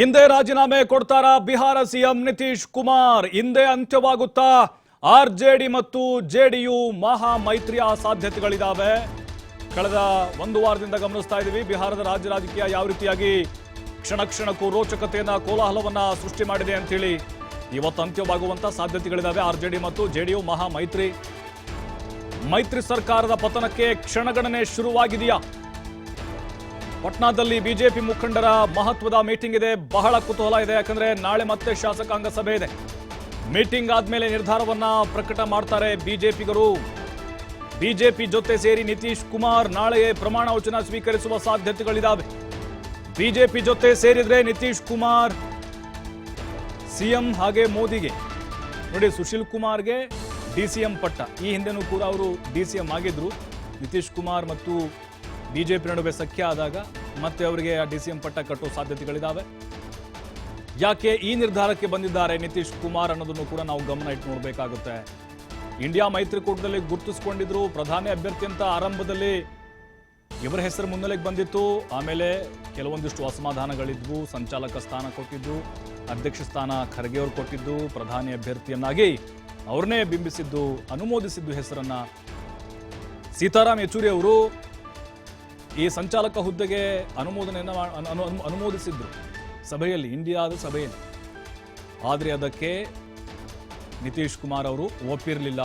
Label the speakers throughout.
Speaker 1: ಹಿಂದೆ ರಾಜೀನಾಮೆ ಕೊಡ್ತಾರ ಬಿಹಾರ ಸಿಎಂ ನಿತೀಶ್ ಕುಮಾರ್? ಹಿಂದೆ ಅಂತ್ಯವಾಗುತ್ತಾ? ಆರ್ ಜೆ ಡಿ ಮತ್ತು ಜೆಡಿಯು ಮಹಾ ಮೈತ್ರಿಯ ಸಾಧ್ಯತೆಗಳಿದಾವೆ ಕಳೆದ ಒಂದು ವಾರದಿಂದ ಗಮನಿಸ್ತಾ ಇದ್ದೀವಿ, ಬಿಹಾರದ ರಾಜ್ಯ ರಾಜಕೀಯ ಯಾವ ರೀತಿಯಾಗಿ ಕ್ಷಣ ಕ್ಷಣಕ್ಕೂ ರೋಚಕತೆಯನ್ನ, ಕೋಲಾಹಲವನ್ನ ಸೃಷ್ಟಿ ಮಾಡಿದೆ ಅಂತೇಳಿ ಇವತ್ತು ಅಂತ್ಯವಾಗುವಂತ ಸಾಧ್ಯತೆಗಳಿದಾವೆ. ಡಿ ಮತ್ತು ಜೆಡಿಯು ಮಹಾ ಮೈತ್ರಿ ಮೈತ್ರಿ ಸರ್ಕಾರದ ಪತನಕ್ಕೆ ಕ್ಷಣಗಣನೆ ಶುರುವಾಗಿದೆಯಾ? ಪಟ್ನಾದಲ್ಲಿ ಬಿಜೆಪಿ ಮುಖಂಡರ ಮಹತ್ವದ ಮೀಟಿಂಗ್ ಇದೆ. ಬಹಳ ಕುತೂಹಲ ಇದೆ. ಯಾಕಂದ್ರೆ ನಾಳೆ ಮತ್ತೆ ಶಾಸಕಾಂಗ ಸಭೆ ಇದೆ. ಮೀಟಿಂಗ್ ಆದ್ಮೇಲೆ ನಿರ್ಧಾರವನ್ನ ಪ್ರಕಟ ಮಾಡ್ತಾರೆ ಬಿಜೆಪಿಗರು. ಬಿಜೆಪಿ ಜೊತೆ ಸೇರಿ ನಿತೀಶ್ ಕುಮಾರ್ ನಾಳೆಯೇ ಪ್ರಮಾಣ ವಚನ ಸ್ವೀಕರಿಸುವ ಸಾಧ್ಯತೆಗಳಿದಾವೆ. ಬಿಜೆಪಿ ಜೊತೆ ಸೇರಿದ್ರೆ ನಿತೀಶ್ ಕುಮಾರ್ ಸಿಎಂ ಹಾಗೆ ಮೋದಿಗೆ. ನೋಡಿ, ಸುಶೀಲ್ ಕುಮಾರ್ಗೆ ಡಿ ಸಿ ಎಂ ಪಟ್ಟ. ಈ ಹಿಂದೆನೂ ಕೂಡ ಅವರು ಡಿ ಸಿ ಎಂ ಆಗಿದ್ರು. ನಿತೀಶ್ ಕುಮಾರ್ ಮತ್ತು ಬಿಜೆಪಿ ನಡುವೆ ಸಖ್ಯ ಆದಾಗ ಮತ್ತೆ ಅವರಿಗೆ ಡಿ ಸಿ ಎಂ ಪಟ್ಟ ಕಟ್ಟೋ ಸಾಧ್ಯತೆಗಳಿದಾವೆ. ಯಾಕೆ ಈ ನಿರ್ಧಾರಕ್ಕೆ ಬಂದಿದ್ದಾರೆ ನಿತೀಶ್ ಕುಮಾರ್ ಅನ್ನೋದನ್ನು ಕೂಡ ನಾವು ಗಮನ ಇಟ್ಟು ನೋಡಬೇಕಾಗುತ್ತೆ. ಇಂಡಿಯಾ ಮೈತ್ರಿಕೂಟದಲ್ಲಿ ಗುರುತಿಸಿಕೊಂಡಿದ್ರು ಪ್ರಧಾನಿ ಅಭ್ಯರ್ಥಿ ಅಂತ ಆರಂಭದಲ್ಲಿ ಇವರ ಹೆಸರು ಮುನ್ನೆಲೆಗೆ ಬಂದಿತ್ತು. ಆಮೇಲೆ ಕೆಲವೊಂದಿಷ್ಟು ಅಸಮಾಧಾನಗಳಿದ್ವು. ಸಂಚಾಲಕ ಸ್ಥಾನ ಕೊಟ್ಟಿದ್ದು, ಅಧ್ಯಕ್ಷ ಸ್ಥಾನ ಖರ್ಗೆ ಅವರು ಕೊಟ್ಟಿದ್ದು, ಪ್ರಧಾನಿ ಅಭ್ಯರ್ಥಿಯನ್ನಾಗಿ ಅವ್ರನ್ನೇ ಬಿಂಬಿಸಿದ್ದು, ಅನುಮೋದಿಸಿದ್ದು ಹೆಸರನ್ನ ಸೀತಾರಾಮ್ ಯೆಚೂರಿ ಅವರು. ಈ ಸಂಚಾಲಕ ಹುದ್ದೆಗೆ ಅನುಮೋದನೆಯನ್ನು ಅನುಮೋದಿಸಿದ್ರು ಸಭೆಯಲ್ಲಿ, ಇಂಡಿಯಾದ ಸಭೆಯಲ್ಲಿ. ಆದರೆ ಅದಕ್ಕೆ ನಿತೀಶ್ ಕುಮಾರ್ ಅವರು ಒಪ್ಪಿರಲಿಲ್ಲ.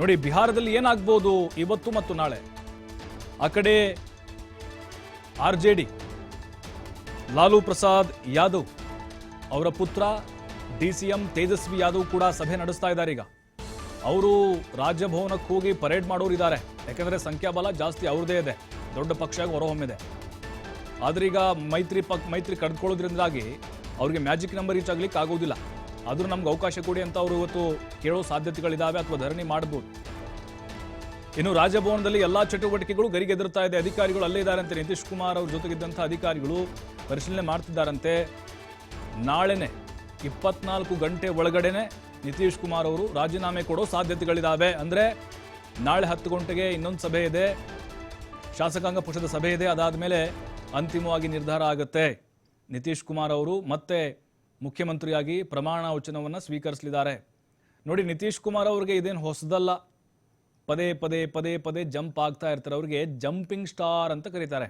Speaker 1: ನೋಡಿ, ಬಿಹಾರದಲ್ಲಿ ಏನಾಗ್ಬೋದು ಇವತ್ತು ಮತ್ತು ನಾಳೆ? ಆ ಕಡೆ R J D, Lalu Prasad Yadav ಅವರ ಪುತ್ರ D C M Tejashwi Yadav ಕೂಡ ಸಭೆ ನಡೆಸ್ತಾ ಇದ್ದಾರೆ ಈಗ. ಅವರು ರಾಜ್ಯಭವನಕ್ಕೆ ಹೋಗಿ ಪರೇಡ್ ಮಾಡೋರು ಇದ್ದಾರೆ. ಯಾಕಂದ್ರೆ ಸಂಖ್ಯಾಬಲ ಜಾಸ್ತಿ ಅವ್ರದೇ ಇದೆ. ದೊಡ್ಡ ಪಕ್ಷ ಆಗಿ ಹೊರಹೊಮ್ಮಿದೆ. ಆದ್ರೆ ಈಗ ಮೈತ್ರಿ ಪಕ್, ಮೈತ್ರಿ ಕಡ್ಕೊಳ್ಳೋದ್ರಿಂದಾಗಿ ಅವ್ರಿಗೆ ಮ್ಯಾಜಿಕ್ ನಂಬರ್ ರೀಚ್ ಆಗ್ಲಿಕ್ಕೆ ಆಗೋದಿಲ್ಲ. ಆದರೂ ನಮ್ಗೆ ಅವಕಾಶ ಕೊಡಿ ಅಂತ ಅವರು ಇವತ್ತು ಕೇಳೋ ಸಾಧ್ಯತೆಗಳಿದಾವೆ ಅಥವಾ ಧರಣಿ ಮಾಡಬಹುದು ಇನ್ನು ರಾಜಭವನದಲ್ಲಿ ಎಲ್ಲಾ ಚಟುವಟಿಕೆಗಳು ಗರಿಗೆದರ್ತಾ ಇದೆ. ಅಧಿಕಾರಿಗಳು ಅಲ್ಲೇ ಇದ್ದಾರಂತೆ ನಿತೀಶ್ ಕುಮಾರ್ ಅವ್ರ ಜೊತೆಗಿದ್ದಂಥ ಅಧಿಕಾರಿಗಳು ಪರಿಶೀಲನೆ ಮಾಡ್ತಿದ್ದಾರಂತೆ. ನಾಳೆನೆ ಇಪ್ಪತ್ನಾಲ್ಕು ಗಂಟೆ ಒಳಗಡೆನೆ ನಿತೀಶ್ ಕುಮಾರ್ ಅವರು ರಾಜೀನಾಮೆ ಕೊಡೋ ಸಾಧ್ಯತೆಗಳಿದಾವೆ. ಅಂದರೆ ನಾಳೆ ಹತ್ತು ಗಂಟೆಗೆ ಇನ್ನೊಂದು ಸಭೆ ಇದೆ, ಶಾಸಕಾಂಗ ಪಕ್ಷದ ಸಭೆ ಇದೆ, ಅದಾದ್ಮೇಲೆ ಅಂತಿಮವಾಗಿ ನಿರ್ಧಾರ ಆಗುತ್ತೆ. ನಿತೀಶ್ ಕುಮಾರ್ ಅವರು ಮತ್ತೆ ಮುಖ್ಯಮಂತ್ರಿಯಾಗಿ ಪ್ರಮಾಣ ವಚನವನ್ನು ಸ್ವೀಕರಿಸಲಿದ್ದಾರೆ. ನೋಡಿ, ನಿತೀಶ್ ಕುಮಾರ್ ಅವ್ರಿಗೆ ಇದೇನು ಹೊಸದಲ್ಲ. ಪದೇ ಪದೇ ಪದೇ ಪದೇ ಜಂಪ್ ಆಗ್ತಾ ಇರ್ತಾರೆ. ಅವ್ರಿಗೆ ಜಂಪಿಂಗ್ ಸ್ಟಾರ್ ಅಂತ ಕರೀತಾರೆ.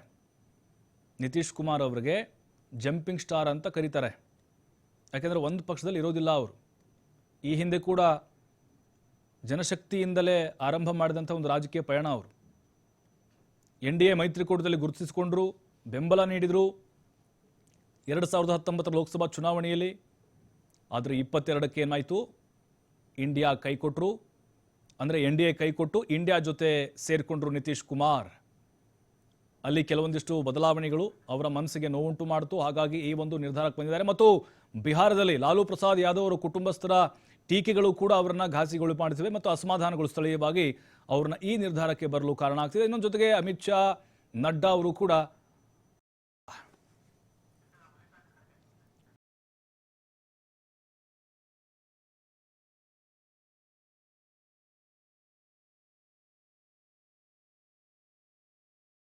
Speaker 1: ನಿತೀಶ್ ಕುಮಾರ್ ಅವರಿಗೆ ಜಂಪಿಂಗ್ ಸ್ಟಾರ್ ಅಂತ ಕರೀತಾರೆ. ಯಾಕೆಂದರೆ ಒಂದು ಪಕ್ಷದಲ್ಲಿ ಇರೋದಿಲ್ಲ ಅವರು. ಈ ಹಿಂದೆ ಕೂಡ ಜನಶಕ್ತಿಯಿಂದಲೇ ಆರಂಭ ಮಾಡಿದಂಥ ಒಂದು ರಾಜಕೀಯ ಪಯಣ ಅವರು. ಎನ್ ಡಿ ಎ ಮೈತ್ರಿಕೂಟದಲ್ಲಿ ಗುರುತಿಸಿಕೊಂಡ್ರು, ಬೆಂಬಲ ನೀಡಿದರು. ಎರಡು ಸಾವಿರದ ಹತ್ತೊಂಬತ್ತರ ಲೋಕಸಭಾ ಚುನಾವಣೆಯಲ್ಲಿ, ಆದರೆ ಇಪ್ಪತ್ತೆರಡಕ್ಕೆ ಏನಾಯಿತು? ಇಂಡಿಯಾ ಕೈ ಕೊಟ್ಟರು ಅಂದರೆ ಎನ್ ಡಿ ಎ ಕೈಕೊಟ್ಟು ಇಂಡಿಯಾ ಜೊತೆ ಸೇರಿಕೊಂಡ್ರು ನಿತೀಶ್ ಕುಮಾರ್. ಅಲ್ಲಿ ಕೆಲವೊಂದಿಷ್ಟು ಬದಲಾವಣೆಗಳು ಅವರ ಮನಸ್ಸಿಗೆ ನೋವುಂಟು ಮಾಡಿತು. ಹಾಗಾಗಿ ಈ ಒಂದು ನಿರ್ಧಾರಕ್ಕೆ ಬಂದಿದ್ದಾರೆ. ಮತ್ತು ಬಿಹಾರದಲ್ಲಿ ಲಾಲು ಪ್ರಸಾದ್ ಯಾದವ್ ಅವರ ಕುಟುಂಬಸ್ಥರ ಟೀಕೆಗಳು ಕೂಡ ಅವರನ್ನ ಘಾಸಿಗೊಳಿ ಮಾಡಿಸಿವೆ ಮತ್ತು ಅಸಮಾಧಾನಗಳು ಸ್ಥಳೀಯವಾಗಿ ಅವ್ರನ್ನ ಈ ನಿರ್ಧಾರಕ್ಕೆ ಬರಲು ಕಾರಣ ಆಗ್ತಿದೆ. ಇನ್ನೊಂದು ಜೊತೆಗೆ ಅಮಿತ್ ಶಾ, ನಡ್ಡಾ ಅವರು ಕೂಡ